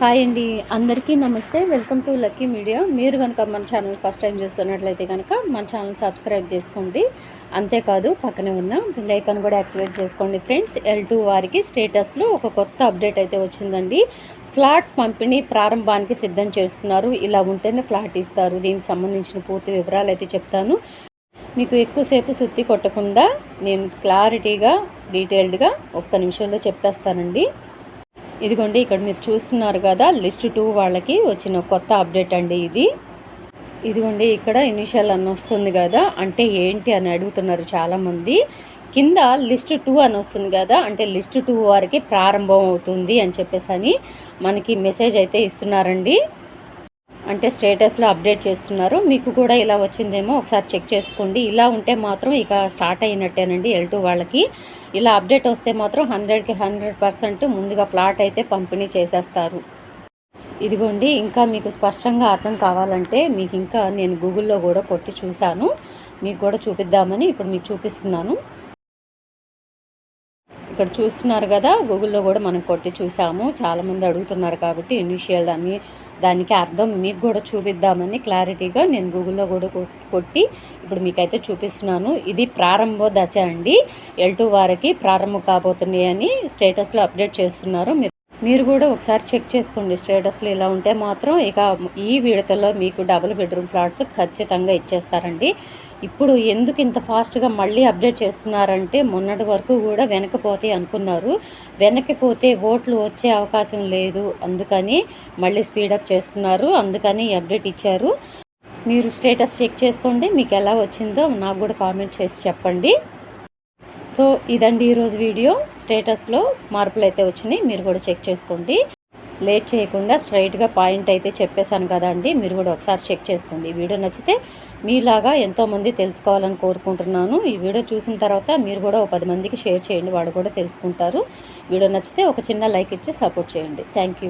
Hi అండి అందరికీ నమస్తే. Welcome to Lucky Media. మీరు కనుక మన ఛానల్ ఫస్ట్ టైం చూస్తున్నట్లయితే కనుక మన ఛానల్ సబ్స్క్రైబ్ చేసుకోండి. అంతేకాదు పక్కనే ఉన్న బెల్ ఐకాన్ కూడా యాక్టివేట్ చేసుకోండి ఫ్రెండ్స్. ఎల్ టూ వారికి స్టేటస్లో ఒక కొత్త అప్డేట్ అయితే వచ్చిందండి. ఫ్లాట్స్ పంపిణీ ప్రారంభానికి సిద్ధం చేస్తున్నారు. ఇలా ఉంటేనే ఫ్లాట్ ఇస్తారు. దీనికి సంబంధించిన పూర్తి వివరాలు అయితే చెప్తాను. మీకు ఎక్కువసేపు సుత్తి కొట్టకుండా నేను క్లారిటీగా డీటెయిల్డ్గా ఒక్క నిమిషంలో చెప్పేస్తానండి. ఇదిగోండి ఇక్కడ మీరు చూస్తున్నారు కదా లిస్ట్ టూ వాళ్ళకి వచ్చిన కొత్త అప్డేట్ అండి ఇది. ఇదిగోండి ఇక్కడ ఇనిషియల్ అని వస్తుంది కదా అంటే ఏంటి అని అడుగుతున్నారు చాలామంది. కింద లిస్ట్ టూ అని వస్తుంది కదా అంటే లిస్ట్ టూ వారికి ప్రారంభం అవుతుంది అని చెప్పేసి అని మనకి మెసేజ్ అయితే ఇస్తున్నారండి. అంటే స్టేటస్లో అప్డేట్ చేస్తున్నారు. మీకు కూడా ఇలా వచ్చిందేమో ఒకసారి చెక్ చేసుకోండి. ఇలా ఉంటే మాత్రం ఇక స్టార్ట్ అయినట్టేనండి ఎల్ టూ వాళ్ళకి. ఇలా అప్డేట్ వస్తే మాత్రం హండ్రెడ్కి హండ్రెడ్ పర్సెంట్ ముందుగా ప్లాట్ అయితే పంపిణీ చేసేస్తారు. ఇదిగోండి ఇంకా మీకు స్పష్టంగా అర్థం కావాలంటే మీకు ఇంకా నేను గూగుల్లో కూడా కొట్టి చూశాను. మీకు కూడా చూపిద్దామని ఇప్పుడు మీకు చూపిస్తున్నాను. ఇక్కడ చూస్తున్నారు కదా గూగుల్లో కూడా మనం కొట్టి చూసాము చాలామంది అడుగుతున్నారు కాబట్టి ఇనిషియల్ అని. దానికి అర్థం మీకు కూడా చూపిద్దామని క్లారిటీగా నేను గూగుల్లో కూడా కొట్టి ఇప్పుడు మీకైతే చూపిస్తున్నాను. ఇది ప్రారంభ దశ అండి. ఎల్ టూ వారికి ప్రారంభం కాబోతున్నాయి అని స్టేటస్లో అప్డేట్ చేస్తున్నారు. మీరు మీరు కూడా ఒకసారి చెక్ చేసుకోండి. స్టేటస్లో ఇలా ఉంటే మాత్రం ఇక ఈ విడతలో మీకు డబుల్ బెడ్రూమ్ ఫ్లాట్స్ ఖచ్చితంగా ఇచ్చేస్తారండి. ఇప్పుడు ఎందుకు ఇంత ఫాస్ట్గా మళ్ళీ అప్డేట్ చేస్తున్నారంటే మొన్నటి వరకు కూడా వెనకపోతే అనుకున్నారు. వెనకపోతే ఓట్లు వచ్చే అవకాశం లేదు. అందుకని మళ్ళీ స్పీడప్ చేస్తున్నారు. అందుకని అప్డేట్ ఇచ్చారు. మీరు స్టేటస్ చెక్ చేసుకోండి. మీకు ఎలా వచ్చిందో నాకు కూడా కామెంట్ చేసి చెప్పండి. సో ఇదండి ఈరోజు వీడియో. స్టేటస్లో మార్పులు అయితే వచ్చినాయి మీరు కూడా చెక్ చేసుకోండి. లేట్ చేయకుండా స్ట్రైట్గా పాయింట్ అయితే చెప్పేశాను కదండి మీరు కూడా ఒకసారి చెక్ చేసుకోండి. ఈ వీడియో నచ్చితే మీలాగా ఎంతోమంది తెలుసుకోవాలని కోరుకుంటున్నాను. ఈ వీడియో చూసిన తర్వాత మీరు కూడా ఒక పది మందికి షేర్ చేయండి వాడు కూడా తెలుసుకుంటారు. వీడియో నచ్చితే ఒక చిన్న లైక్ ఇచ్చి సపోర్ట్ చేయండి. థ్యాంక్